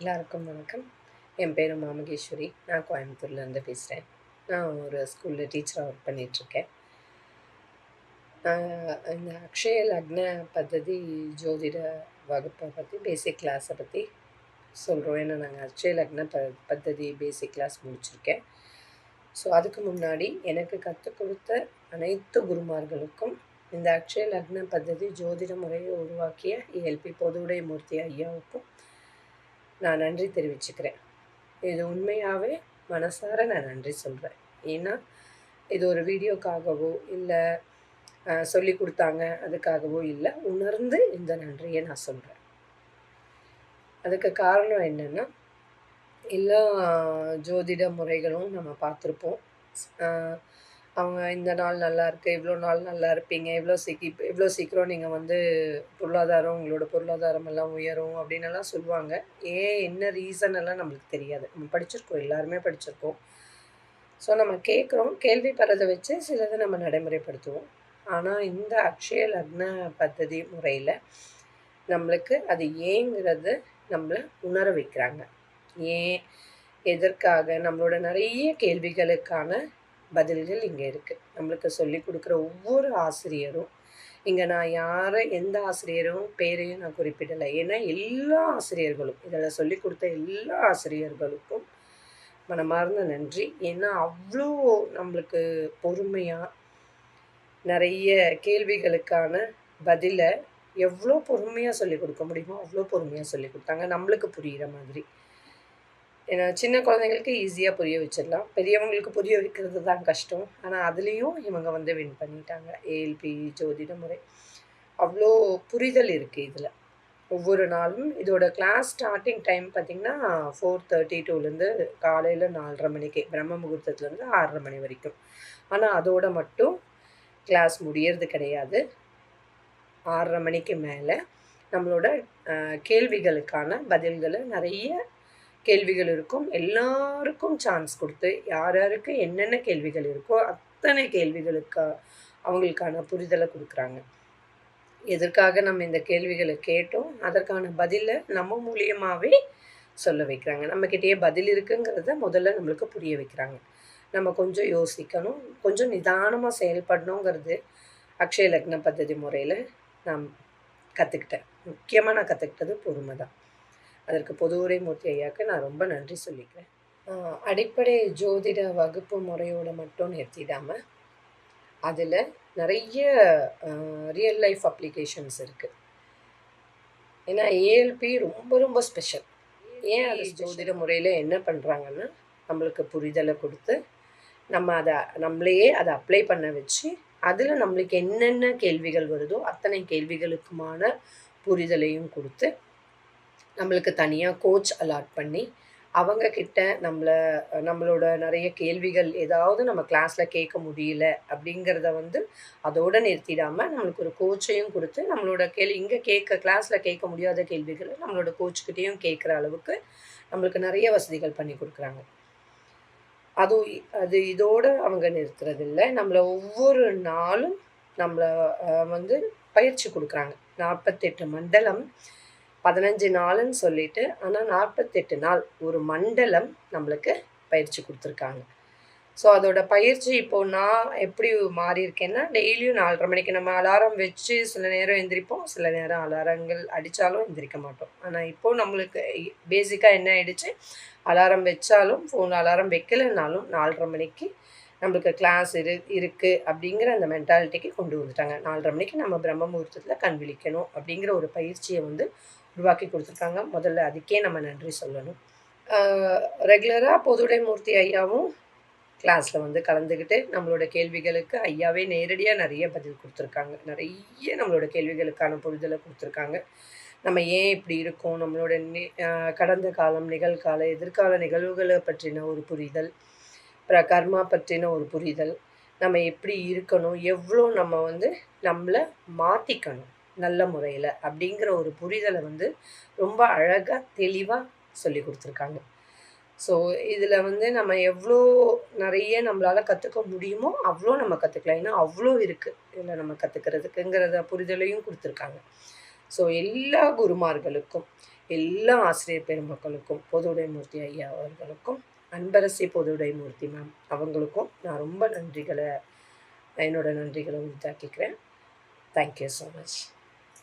எல்லாருக்கும் வணக்கம். என் பேர் மாமகேஸ்வரி. நான் கோயம்புத்தூர்லேருந்து பேசுகிறேன் நான் ஒரு ஸ்கூலில் டீச்சராக ஒர்க் பண்ணிகிட்ருக்கேன் நான் இந்த அக்ஷய லக்ன பദ്ധதி ஜோதிட வகுப்பை பற்றி பேசிக் கிளாஸை பற்றி சொல்கிறோம் ஏன்னா நாங்கள் அக்ஷய லக்ன ப பദ്ധதி பேசிக் கிளாஸ் முடிச்சிருக்கேன். ஸோ அதுக்கு முன்னாடி எனக்கு கற்றுக் கொடுத்த அனைத்து குருமார்களுக்கும் இந்த அக்ஷய லக்ன பദ്ധதி ஜோதிட முறையை உருவாக்கிய ஏஎல்பி பொதுவுடைய மூர்த்தி ஐயாவுக்கும் நான் நன்றி தெரிவிச்சுக்கிறேன். இது உண்மையாகவே மனசார நான் நன்றி சொல்கிறேன் ஏன்னா இது ஒரு வீடியோக்காகவோ இல்லை சொல்லி கொடுத்தாங்க அதுக்காகவோ இல்லை உணர்ந்து இந்த நன்றியை நான் சொல்கிறேன் அதுக்கு காரணம் என்னென்னா எல்லா ஜோதிட முறைகளும் நம்ம பார்த்துருப்போம். அவங்க இந்த நாள் நல்லா இருக்குது இவ்வளோ நாள் நல்லா இருப்பீங்க இவ்வளோ சீக்கி இவ்வளோ சீக்கிரம் நீங்கள் வந்து பொருளாதாரம் உங்களோட பொருளாதாரம் எல்லாம் உயரும் அப்படின்னு எல்லாம் சொல்லுவாங்க. ஏன் என்ன ரீசன் எல்லாம் நம்மளுக்கு தெரியாது. நம்ம படிச்சிருக்கோம் எல்லாருமே படிச்சிருக்கோம். ஸோ நம்ம கேட்குறோம் கேள்விப்படுறதை வச்சு சிலதை நம்ம நடைமுறைப்படுத்துவோம். ஆனால் இந்த அக்ஷய லக்ன பദ്ധதி முறையில் நம்மளுக்கு அது ஏங்கிறது நம்மளை உணர வைக்கிறாங்க. ஏன்? எதற்காக? நம்மளோட நிறைய கேள்விகளுக்கான பதில்கள் இங்கே இருக்குது நம்மளுக்கு சொல்லி கொடுக்குற ஒவ்வொரு ஆசிரியரும் இங்கே நான் யாரை எந்த ஆசிரியரும் பேரையும் நான் குறிப்பிடலை. ஏன்னா எல்லா ஆசிரியர்களும் இதில் சொல்லி கொடுத்த எல்லா ஆசிரியர்களுக்கும் மனமார்ந்த நன்றி. ஏன்னா அவ்வளோ நம்மளுக்கு பொறுமையாக நிறைய கேள்விகளுக்கான பதிலை எவ்வளோ பொறுமையாக சொல்லிக் கொடுக்க முடியுமோ அவ்வளோ பொறுமையாக சொல்லி கொடுத்தாங்க. நம்மளுக்கு புரிகிற மாதிரி. ஏன்னா சின்ன குழந்தைங்களுக்கு ஈஸியாக புரிய வச்சிடலாம். பெரியவங்களுக்கு புரிய வைக்கிறது தான் கஷ்டம். ஆனால் அதுலேயும் இவங்க வந்து வின் பண்ணிட்டாங்க. ஏஎல்பி ஜோதிட முறை. அவ்வளோ புரிதல் இருக்குது இதில். ஒவ்வொரு நாளும் இதோட கிளாஸ் ஸ்டார்டிங் டைம் பார்த்திங்கன்னா ஃபோர் தேர்ட்டி டூலேருந்து காலையில் நாலரை மணிக்கு பிரம்ம முகூர்த்தத்துலேருந்து ஆறரை மணி வரைக்கும். ஆனால் அதோட மட்டும் கிளாஸ் முடியறது கிடையாது. ஆறரை மணிக்கு மேலே நம்மளோட கேள்விகளுக்கான பதில்களை நிறைய கேள்விகள் இருக்கும். எல்லாருக்கும் சான்ஸ் கொடுத்து யார் யாருக்கு என்னென்ன கேள்விகள் இருக்கோ அத்தனை கேள்விகளுக்கு அவங்களுக்கான புரிதலை கொடுக்குறாங்க. எதற்காக நம்ம இந்த கேள்விகளை கேட்டோம்? அதற்கான பதிலை நம்ம மூலியமாகவே சொல்ல வைக்கிறாங்க. நம்மக்கிட்டேயே பதில் இருக்குங்கிறத முதல்ல நம்மளுக்கு புரிய வைக்கிறாங்க. நம்ம கொஞ்சம் யோசிக்கணும். கொஞ்சம் நிதானமாக செயல்படணுங்கிறது அக்ஷய லக்ன பദ്ധதி முறையில் நான் கற்றுக்கிட்டேன் முக்கியமாக நான் கற்றுக்கிட்டது பொறுமை தான் அதற்கு பொதுவுரை மூர்த்தி ஐயாவுக்கு நான் ரொம்ப நன்றி சொல்லிக்கிறேன். அடிப்படை ஜோதிட வகுப்பு முறையோட மட்டும் நிறுத்திடாமல் அதில் நிறைய ரியல் லைஃப் அப்ளிகேஷன்ஸ் இருக்குது ஏன்னா ஏஎல்பி ரொம்ப ரொம்ப ஸ்பெஷல் ஏன் அது ஜோதிட முறையில் என்ன பண்ணுறாங்கன்னா நம்மளுக்கு புரிதலை கொடுத்து நம்ம அதை நம்மளையே அதை அப்ளை பண்ண வச்சு அதில் நம்மளுக்கு என்னென்ன கேள்விகள் வருதோ அத்தனை கேள்விகளுக்குமான புரிதலையும் கொடுத்து நம்மளுக்கு தனியாக கோச் அலாட் பண்ணி அவங்கக்கிட்ட நம்மளை நம்மளோட நிறைய கேள்விகள் ஏதாவது நம்ம கிளாஸில் கேட்க முடியல அப்படிங்கிறத வந்து அதோடு நிறுத்திடாமல் நம்மளுக்கு ஒரு கோச்சையும் கொடுத்து நம்மளோட கேள்வி இங்கே கேட்க கிளாஸில் கேட்க முடியாத கேள்விகளை நம்மளோட கோச்சுக்கிட்டேயும் கேட்குற அளவுக்கு நம்மளுக்கு நிறைய வசதிகள் பண்ணி கொடுக்குறாங்க. அதுவும் அது இதோடு அவங்க நிறுத்துறதில்ல. நம்மளை ஒவ்வொரு நாளும் நம்மளை வந்து பயிற்சி கொடுக்குறாங்க. நாற்பத்தெட்டு மண்டலம் பதினஞ்சு நாள்னு சொல்லிட்டு ஆனால் நாற்பத்தெட்டு நாள் ஒரு மண்டலம் நம்மளுக்கு பயிற்சி கொடுத்துருக்காங்க. ஸோ அதோட பயிற்சி இப்போது நான் எப்படி மாறி இருக்கேன்னா டெய்லியும் நாலரை மணிக்கு நம்ம அலாரம் வச்சு சில நேரம் எந்திரிப்போம். சில நேரம் அலாரங்கள் அடித்தாலும் எந்திரிக்க மாட்டோம். ஆனால் இப்போது நம்மளுக்கு பேசிக்காக என்ன ஆயிடுச்சு? அலாரம் வச்சாலும் ஃபோன் அலாரம் வைக்கலைன்னாலும் நாலரை மணிக்கு நம்மளுக்கு கிளாஸ் இரு இருக்குது அப்படிங்கிற அந்த மென்டாலிட்டிக்கு கொண்டு வந்துட்டாங்க. நாலரை மணிக்கு நம்ம பிரம்ம முகூர்த்தத்தில் கண் விழிக்கணும் அப்படிங்கிற ஒரு பயிற்சியை வந்து உருவாக்கி கொடுத்துருக்காங்க. முதல்ல அதுக்கே நம்ம நன்றி சொல்லணும். ரெகுலராக பொதுடை மூர்த்தி ஐயாவும் கிளாஸில் வந்து கலந்துக்கிட்டு நம்மளோட கேள்விகளுக்கு ஐயாவே நேரடியாக நிறைய பதில் கொடுத்துருக்காங்க. நிறைய நம்மளோட கேள்விகளுக்கான புரிதலை கொடுத்துருக்காங்க. நம்ம ஏன் இப்படி இருக்கோம்? நம்மளோட நி கடந்த காலம் நிகழ்கால எதிர்கால நிகழ்வுகளை பற்றின ஒரு புரிதல் அப்புறம் கர்மா பற்றின ஒரு புரிதல் நம்ம எப்படி இருக்கணும்? எவ்வளோ நம்ம வந்து நம்மளை மாற்றிக்கணும் நல்ல முறையில் அப்படிங்கிற ஒரு புரிதலை வந்து ரொம்ப அழகாக தெளிவாக சொல்லி கொடுத்துருக்காங்க. ஸோ இதில் வந்து நம்ம எவ்வளோ நிறைய நம்மளால் கற்றுக்க முடியுமோ அவ்வளோ நம்ம கற்றுக்கலாம் ஏன்னா அவ்வளோ இருக்குது இதில் நம்ம கற்றுக்கிறதுக்குங்கிறத புரிதலையும் கொடுத்துருக்காங்க. ஸோ எல்லா குருமார்களுக்கும் எல்லா ஆசிரியர் பெருமக்களுக்கும் பொதுவுடைமூர்த்தி ஐயா அவர்களுக்கும் அன்பரசி பொதுவுடைமூர்த்தி மேம் அவங்களுக்கும் நான் ரொம்ப நன்றிகளை என்னோட நன்றிகளை உரித்தாக்கிக்கிறேன் தேங்க்யூ ஸோ மச்